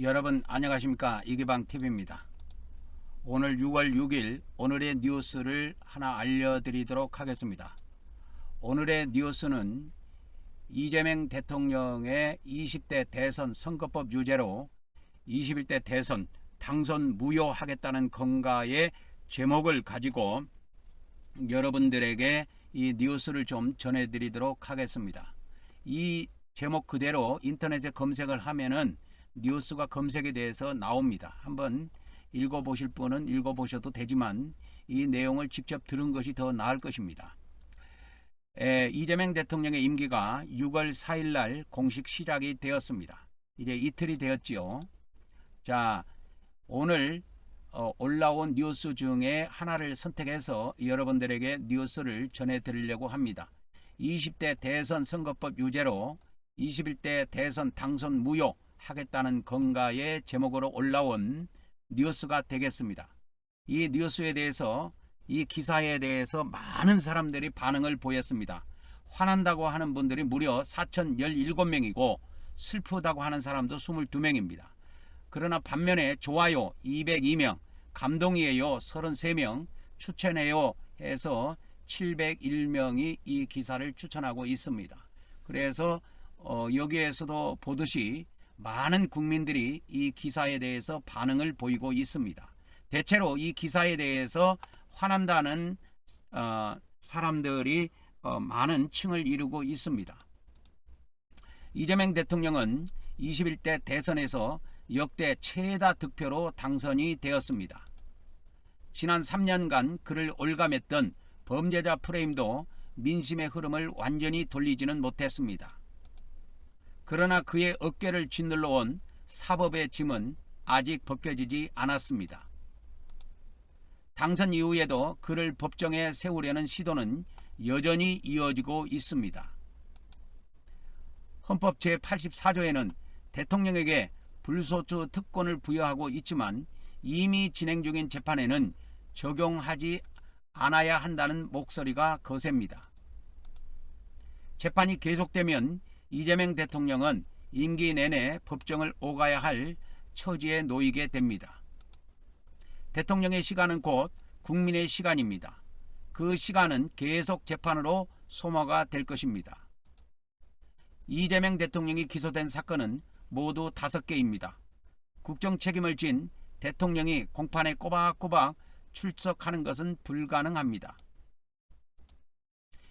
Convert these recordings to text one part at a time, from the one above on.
여러분 안녕하십니까 이기방TV입니다. 오늘 6월 6일 오늘의 뉴스를 하나 알려드리도록 하겠습니다. 오늘의 뉴스는 이재명 대통령의 20대 대선 선거법 유죄로 21대 대선 당선 무효하겠다는 건가의 제목을 가지고 여러분들에게 이 뉴스를 좀 전해드리도록 하겠습니다. 이 제목 그대로 인터넷에 검색을 하면은 뉴스가 검색에 대해서 나옵니다. 한번 읽어보실 분은 읽어보셔도 되지만 이 내용을 직접 들은 것이 더 나을 것입니다. 에, 이재명 대통령의 임기가 6월 4일 날 공식 시작이 되었습니다. 이제 이틀이 되었지요. 자, 오늘 어, 올라온 뉴스 중에 하나를 선택해서 여러분들에게 뉴스를 전해드리려고 합니다. 20대 대선 선거법 유죄로 21대 대선 당선 무효 하겠다는 건가의 제목으로 올라온 뉴스가 되겠습니다. 이 뉴스에 대해서 이 기사에 대해서 많은 사람들이 반응을 보였습니다. 화난다고 하는 분들이 무려 4,017명이고 슬프다고 하는 사람도 22명입니다. 그러나 반면에 좋아요 202명, 감동이에요 33명, 추천해요 해서 701명이 이 기사를 추천하고 있습니다. 그래서 어, 여기에서도 보듯이 많은 국민들이 이 기사에 대해서 반응을 보이고 있습니다. 대체로 이 기사에 대해서 화난다는 어, 사람들이 어, 많은 층을 이루고 있습니다. 이재명 대통령은 21대 대선에서 역대 최다 득표로 당선이 되었습니다. 지난 3년간 그를 올감했던 범죄자 프레임도 민심의 흐름을 완전히 돌리지는 못했습니다. 그러나 그의 어깨를 짓눌러 온 사법의 짐은 아직 벗겨지지 않았습니다. 당선 이후에도 그를 법정에 세우려는 시도는 여전히 이어지고 있습니다. 헌법 제84조에는 대통령에게 불소추 특권을 부여하고 있지만 이미 진행 중인 재판에는 적용하지 않아야 한다는 목소리가 거셉니다. 재판이 계속되면 이재명 대통령은 임기 내내 법정을 오가야 할 처지에 놓이게 됩니다. 대통령의 시간은 곧 국민의 시간입니다. 그 시간은 계속 재판으로 소모가 될 것입니다. 이재명 대통령이 기소된 사건은 모두 다섯 개입니다. 국정 책임을 진 대통령이 공판에 꼬박꼬박 출석하는 것은 불가능합니다.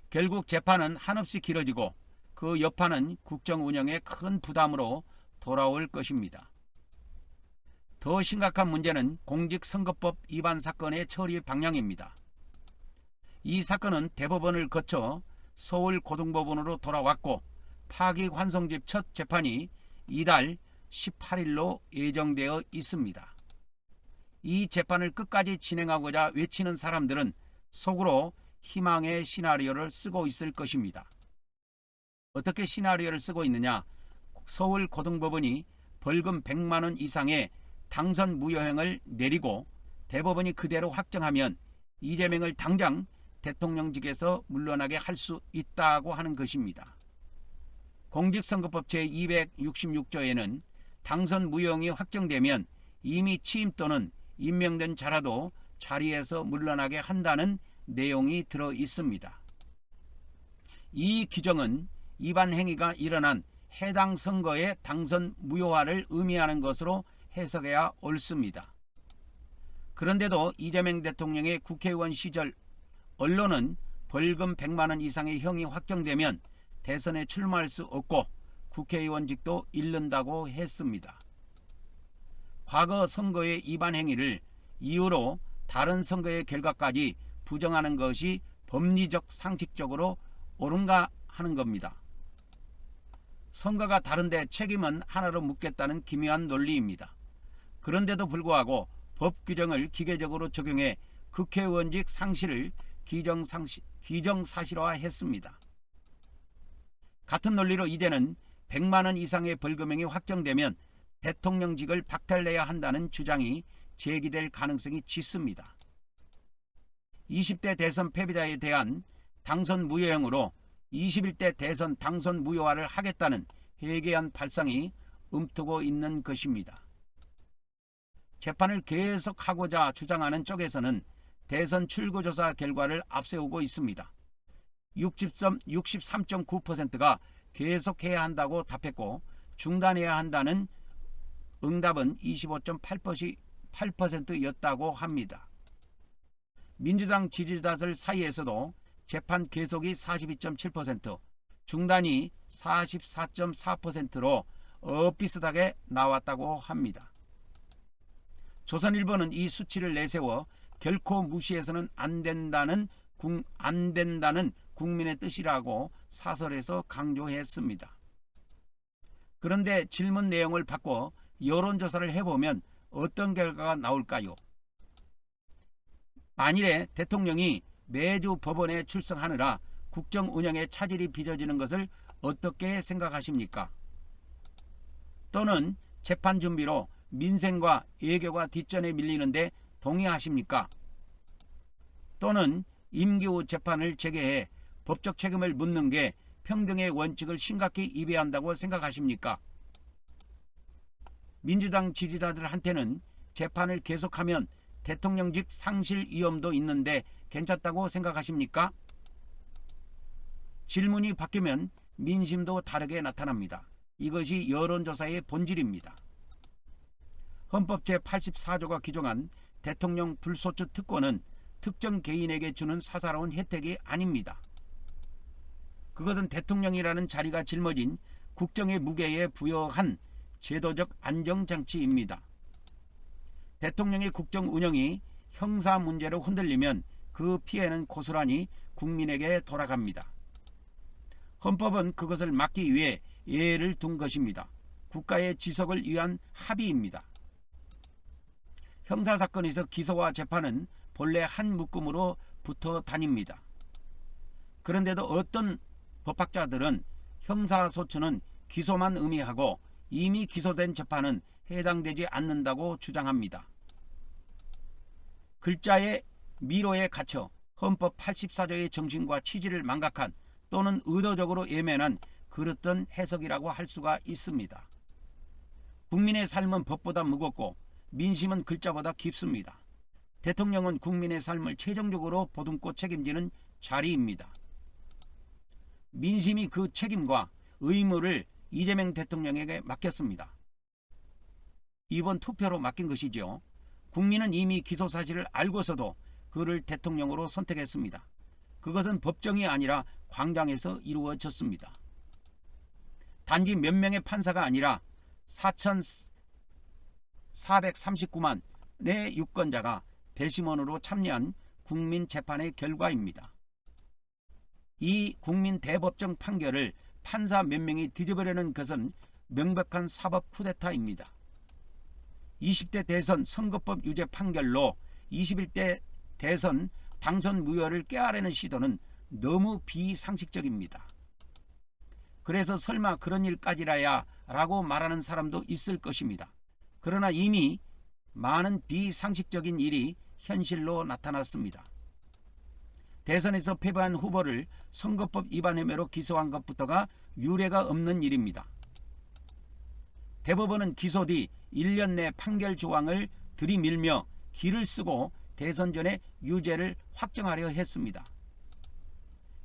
결국 재판은 한없이 길어지고 그 여파는 국정 운영에 큰 부담으로 돌아올 것입니다. 더 심각한 문제는 공직선거법 위반 사건의 처리 방향입니다. 이 사건은 대법원을 거쳐 서울고등법원으로 돌아왔고 파기환송집 첫 재판이 이달 18일로 예정되어 있습니다. 이 재판을 끝까지 진행하고자 외치는 사람들은 속으로 희망의 시나리오를 쓰고 있을 것입니다. 어떻게 시나리오를 쓰고 있느냐? 서울 고등법원이 벌금 100만 원 이상의 당선 무효형을 내리고 대법원이 그대로 확정하면 이재명을 당장 대통령직에서 물러나게 할 수 있다고 하는 것입니다. 공직선거법 제266조에는 당선 무효형이 확정되면 이미 취임 또는 임명된 자라도 자리에서 물러나게 한다는 내용이 들어 있습니다. 이 규정은 위반 행위가 일어난 해당 선거의 당선 무효화를 의미하는 것으로 해석해야 옳습니다. 그런데도 이재명 대통령의 국회의원 시절 언론은 벌금 100만 원 이상의 형이 확정되면 대선에 출마할 수 없고 국회의원직도 잃는다고 했습니다. 과거 선거의 위반 행위를 이유로 다른 선거의 결과까지 부정하는 것이 법리적 상식적으로 옳은가 하는 겁니다. 선거가 다른데 책임은 하나로 묻겠다는 기묘한 논리입니다. 그런데도 불구하고 법 규정을 기계적으로 적용해 국회의원직 상실을 기정상시, 기정사실화했습니다. 같은 논리로 이제는 100만 원 이상의 벌금형이 확정되면 대통령직을 박탈내야 한다는 주장이 제기될 가능성이 짙습니다. 20대 대선 패배자에 대한 당선 무효형으로 21대 대선 당선 무효화를 하겠다는 회개한 발상이 움트고 있는 것입니다. 재판을 계속하고자 주장하는 쪽에서는 대선 출구조사 결과를 앞세우고 있습니다. 63.9%가 계속해야 한다고 답했고 중단해야 한다는 응답은 25.8%였다고 합니다. 민주당 지지자들 사이에서도 재판 계속이 42.7%, 중단이 44.4%로 엇비슷하게 나왔다고 합니다. 조선일보는 이 수치를 내세워 결코 무시해서는 안 된다는 국, 안 된다는 국민의 뜻이라고 사설에서 강조했습니다. 그런데 질문 내용을 바꿔 여론조사를 해보면 어떤 결과가 나올까요? 만일에 대통령이 매주 법원에 출석하느라 국정 운영에 차질이 빚어지는 것을 어떻게 생각하십니까? 또는 재판 준비로 민생과 외교가 뒷전에 밀리는데 동의하십니까? 또는 임기 후 재판을 재개해 법적 책임을 묻는 게 평등의 원칙을 심각히 위배한다고 생각하십니까? 민주당 지지자들한테는 재판을 계속하면 대통령직 상실 위험도 있는데 괜찮다고 생각하십니까? 질문이 바뀌면 민심도 다르게 나타납니다. 이것이 여론조사의 본질입니다. 헌법 제84조가 규정한 대통령 불소추 특권은 특정 개인에게 주는 사사로운 혜택이 아닙니다. 그것은 대통령이라는 자리가 짊어진 국정의 무게에 부여한 제도적 안정장치입니다. 대통령의 국정 운영이 형사 문제로 흔들리면 그 피해는 고스란히 국민에게 돌아갑니다. 헌법은 그것을 막기 위해 예를 둔 것입니다. 국가의 지속을 위한 합의입니다. 형사사건에서 기소와 재판은 본래 한 묶음으로 붙어 다닙니다. 그런데도 어떤 법학자들은 형사소추는 기소만 의미하고 이미 기소된 재판은 해당되지 않는다고 주장합니다. 글자의 미로에 갇혀 헌법 84조의 정신과 취지를 망각한 또는 의도적으로 예면한 그릇된 해석이라고 할 수가 있습니다. 국민의 삶은 법보다 무겁고 민심은 글자보다 깊습니다. 대통령은 국민의 삶을 최종적으로 보듬고 책임지는 자리입니다. 민심이 그 책임과 의무를 이재명 대통령에게 맡겼습니다. 이번 투표로 맡긴 것이죠. 국민은 이미 기소 사실을 알고서도 그를 대통령으로 선택했습니다. 그것은 법정이 아니라 광장에서 이루어졌습니다. 단지 몇 명의 판사가 아니라 4,439만 내 유권자가 배심원으로 참여한 국민 재판의 결과입니다. 이 국민 대법정 판결을 판사 몇 명이 뒤집어내는 것은 명백한 사법 쿠데타입니다. 20대 대선 선거법 유죄 판결로 21대 대선 당선 무효를 깨아내는 시도는 너무 비상식적입니다. 그래서 설마 그런 일까지라야 라고 말하는 사람도 있을 것입니다. 그러나 이미 많은 비상식적인 일이 현실로 나타났습니다. 대선에서 패배한 후보를 선거법 위반 혐의로 기소한 것부터가 유례가 없는 일입니다. 대법원은 기소 뒤 1년 내 판결 조항을 들이밀며 기를 쓰고 대선 전에 유죄를 확정하려 했습니다.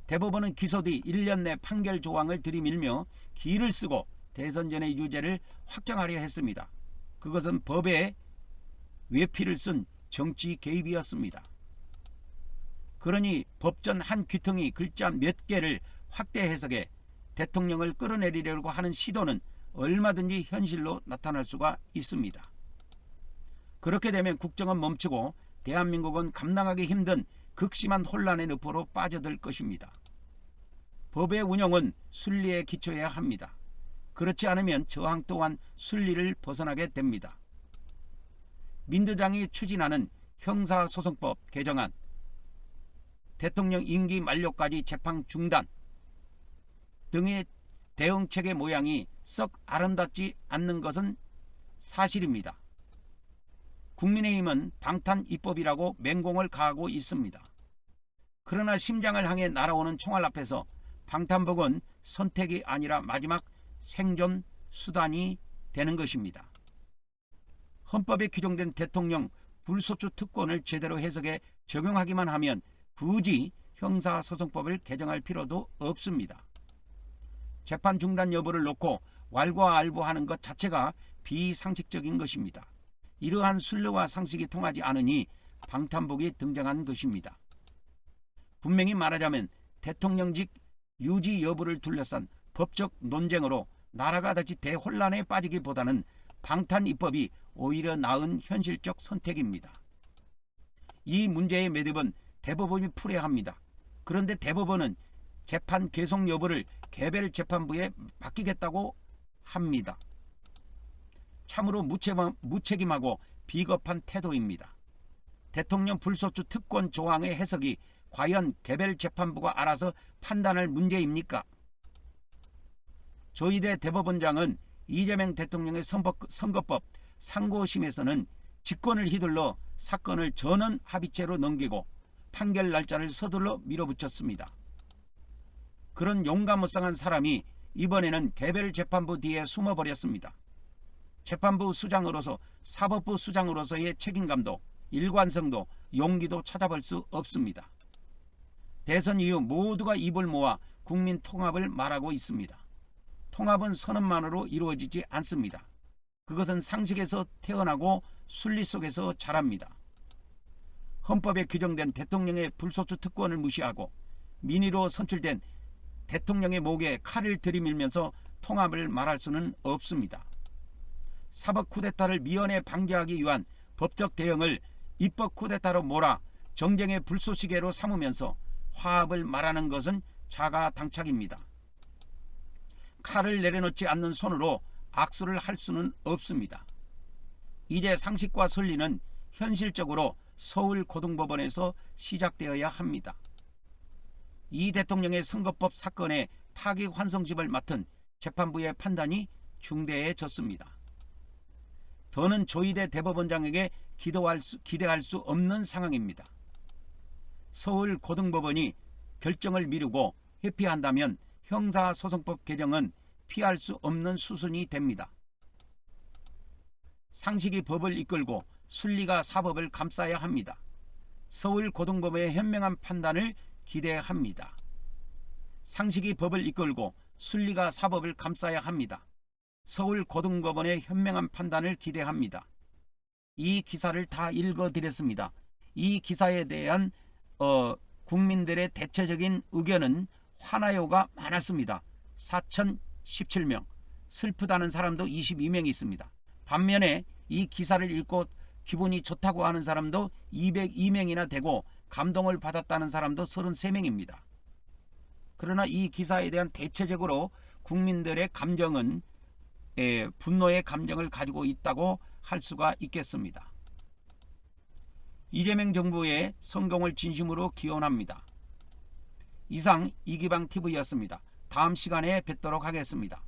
대법원은 기소 뒤 1년 내 판결 조항을 들이밀며 기를 쓰고 대선 전에 유죄를 확정하려 했습니다. 그것은 법에 외피를 쓴 정치 개입이었습니다. 그러니 법전 한 귀퉁이 글자 몇 개를 확대 해석해 대통령을 끌어내리려고 하는 시도는 얼마든지 현실로 나타날 수가 있습니다. 그렇게 되면 국정은 멈추고 대한민국은 감당하기 힘든 극심한 혼란의 늪으로 빠져들 것입니다. 법의 운영은 순리에 기초해야 합니다. 그렇지 않으면 저항 또한 순리를 벗어나게 됩니다. 민주당이 추진하는 형사소송법 개정안, 대통령 임기 만료까지 재판 중단 등의 대응책의 모양이 썩 아름답지 않는 것은 사실입니다. 국민의힘은 방탄 입법이라고 맹공을 가하고 있습니다. 그러나 심장을 향해 날아오는 총알 앞에서 방탄복은 선택이 아니라 마지막 생존 수단이 되는 것입니다. 헌법에 규정된 대통령 불소추 특권을 제대로 해석해 적용하기만 하면 굳이 형사소송법을 개정할 필요도 없습니다. 재판 중단 여부를 놓고 왈가왈부하는 것 자체가 비상식적인 것입니다. 이러한 순리와 상식이 통하지 않으니 방탄복이 등장한 것입니다. 분명히 말하자면 대통령직 유지 여부를 둘러싼 법적 논쟁으로 나라가 다시 대혼란에 빠지기보다는 방탄 입법이 오히려 나은 현실적 선택입니다. 이 문제의 매듭은 대법원이 풀어야 합니다. 그런데 대법원은 재판 계속 여부를 개별 재판부에 맡기겠다고 합니다. 참으로 무책임하고 비겁한 태도입니다. 대통령 불소추 특권 조항의 해석이 과연 개별 재판부가 알아서 판단할 문제입니까? 조희대 대법원장은 이재명 대통령의 선거법 상고심에서는 직권을 휘둘러 사건을 전원 합의체로 넘기고 판결 날짜를 서둘러 밀어붙였습니다. 그런 용감무쌍한 사람이 이번에는 개별 재판부 뒤에 숨어버렸습니다. 재판부 수장으로서 사법부 수장으로서의 책임감도 일관성도 용기도 찾아볼 수 없습니다. 대선 이후 모두가 입을 모아 국민 통합을 말하고 있습니다. 통합은 선언만으로 이루어지지 않습니다. 그것은 상식에서 태어나고 순리 속에서 자랍니다. 헌법에 규정된 대통령의 불소추 특권을 무시하고 민의로 선출된 대통령의 목에 칼을 들이밀면서 통합을 말할 수는 없습니다. 사법 쿠데타를 미연에 방지하기 위한 법적 대응을 입법 쿠데타로 몰아 정쟁의 불쏘시개로 삼으면서 화합을 말하는 것은 자가 당착입니다. 칼을 내려놓지 않는 손으로 악수를 할 수는 없습니다. 이제 상식과 선리는 현실적으로 서울 고등법원에서 시작되어야 합니다. 이 대통령의 선거법 사건의 타깃 환송집을 맡은 재판부의 판단이 중대해졌습니다. 더는 조희대 대법원장에게 기도할 수, 기대할 수 없는 상황입니다. 서울 고등법원이 결정을 미루고 회피한다면 형사소송법 개정은 피할 수 없는 수순이 됩니다. 상식이 법을 이끌고 순리가 사법을 감싸야 합니다. 서울 고등법원의 현명한 판단을 기대합니다. 상식이 법을 이끌고 순리가 사법을 감싸야 합니다. 서울 고등법원의 현명한 판단을 기대합니다. 이 기사를 다 읽어드렸습니다. 이 기사에 대한 어, 국민들의 대체적인 의견은 화나요가 많았습니다. 4,017명. 슬프다는 사람도 22명이 있습니다. 반면에 이 기사를 읽고 기분이 좋다고 하는 사람도 202명이나 되고 감동을 받았다는 사람도 33명입니다. 그러나 이 기사에 대한 대체적으로 국민들의 감정은 에, 분노의 감정을 가지고 있다고 할 수가 있겠습니다. 이재명 정부의 성공을 진심으로 기원합니다. 이상 이기방 TV였습니다. 다음 시간에 뵙도록 하겠습니다.